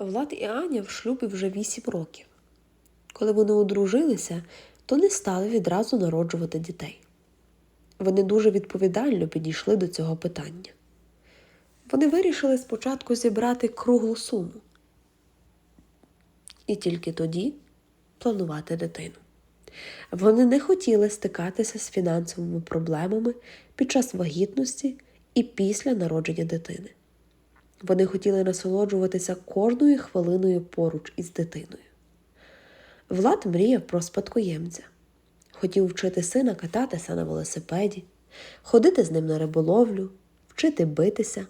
Влад і Аня в шлюбі вже вісім років. Коли вони одружилися, то не стали відразу народжувати дітей. Вони дуже відповідально підійшли до цього питання. Вони вирішили спочатку зібрати круглу суму і тільки тоді планувати дитину. Вони не хотіли стикатися з фінансовими проблемами під час вагітності і після народження дитини. Вони хотіли насолоджуватися кожною хвилиною поруч із дитиною. Влад мріяв про спадкоємця. Хотів вчити сина кататися на велосипеді, ходити з ним на риболовлю, вчити битися.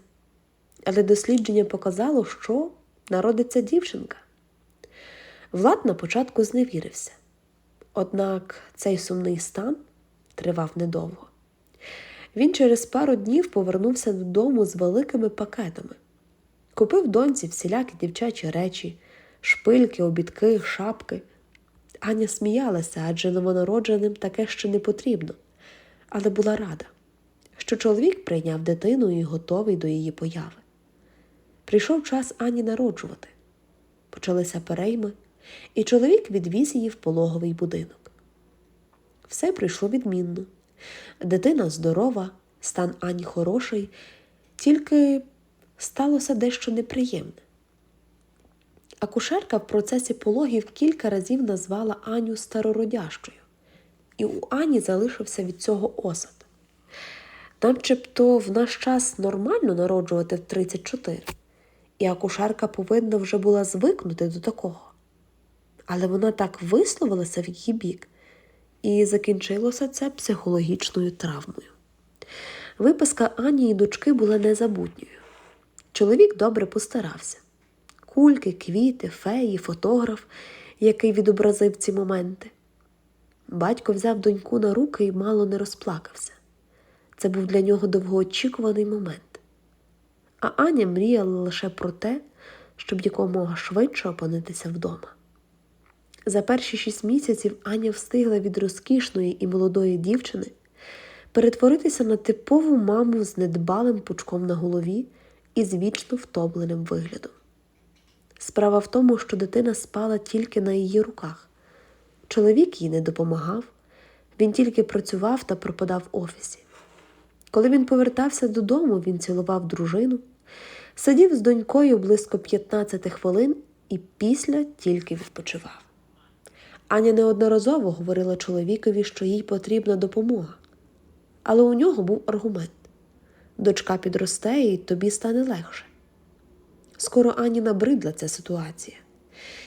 Але дослідження показало, що народиться дівчинка. Влад на початку зневірився. Однак цей сумний стан тривав недовго. Він через пару днів повернувся додому з великими пакетами. Купив доньці всілякі дівчачі речі, шпильки, обідки, шапки. Аня сміялася, адже новонародженим таке ще не потрібно, але була рада, що чоловік прийняв дитину і готовий до її появи. Прийшов час Ані народжувати. Почалися перейми, і чоловік відвіз її в пологовий будинок. Все прийшло відмінно. Дитина здорова, стан Ані хороший, тільки сталося дещо неприємне. Акушерка в процесі пологів кілька разів назвала Аню старородящою, і у Ані залишився від цього осад. Начебто в наш час нормально народжувати в 34, і акушерка повинна вже була звикнути до такого. Але вона так висловилася в її бік, і закінчилося це психологічною травмою. Виписка Ані і дочки була незабутньою. Чоловік добре постарався. Кульки, квіти, феї, фотограф, який відобразив ці моменти. Батько взяв доньку на руки і мало не розплакався. Це був для нього довгоочікуваний момент. А Аня мріяла лише про те, щоб якомога швидше опинитися вдома. За перші шість місяців Аня встигла від розкішної і молодої дівчини перетворитися на типову маму з недбалим пучком на голові і з вічно втомленим виглядом. Справа в тому, що дитина спала тільки на її руках. Чоловік їй не допомагав, він тільки працював та пропадав в офісі. Коли він повертався додому, він цілував дружину, сидів з донькою близько 15 хвилин і після тільки відпочивав. Аня неодноразово говорила чоловікові, що їй потрібна допомога. Але у нього був аргумент дочка підросте і тобі стане легше. Скоро Ані набридла ця ситуація,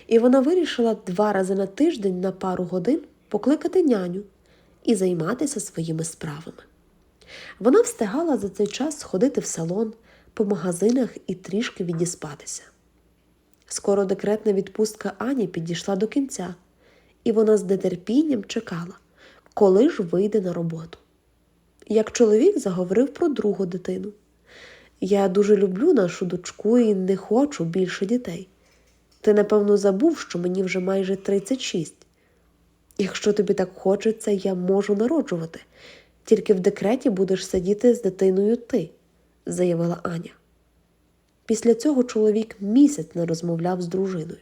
і вона вирішила два рази на тиждень на пару годин покликати няню і займатися своїми справами. Вона встигала за цей час сходити в салон, по магазинах і трішки відіспатися. Скоро декретна відпустка Ані підійшла до кінця, і вона з нетерпінням чекала, коли ж вийде на роботу. Як чоловік заговорив про другу дитину. Я дуже люблю нашу дочку і не хочу більше дітей. Ти, напевно, забув, що мені вже майже 36. Якщо тобі так хочеться, я можу народжувати, тільки в декреті будеш сидіти з дитиною ти, заявила Аня. Після цього чоловік місяць не розмовляв з дружиною,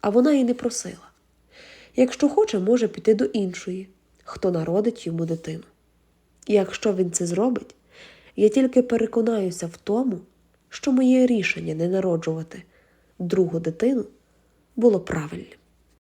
а вона й не просила. Якщо хоче, може піти до іншої, хто народить йому дитину. І якщо він це зробить, я тільки переконаюся в тому, що моє рішення не народжувати другу дитину було правильним.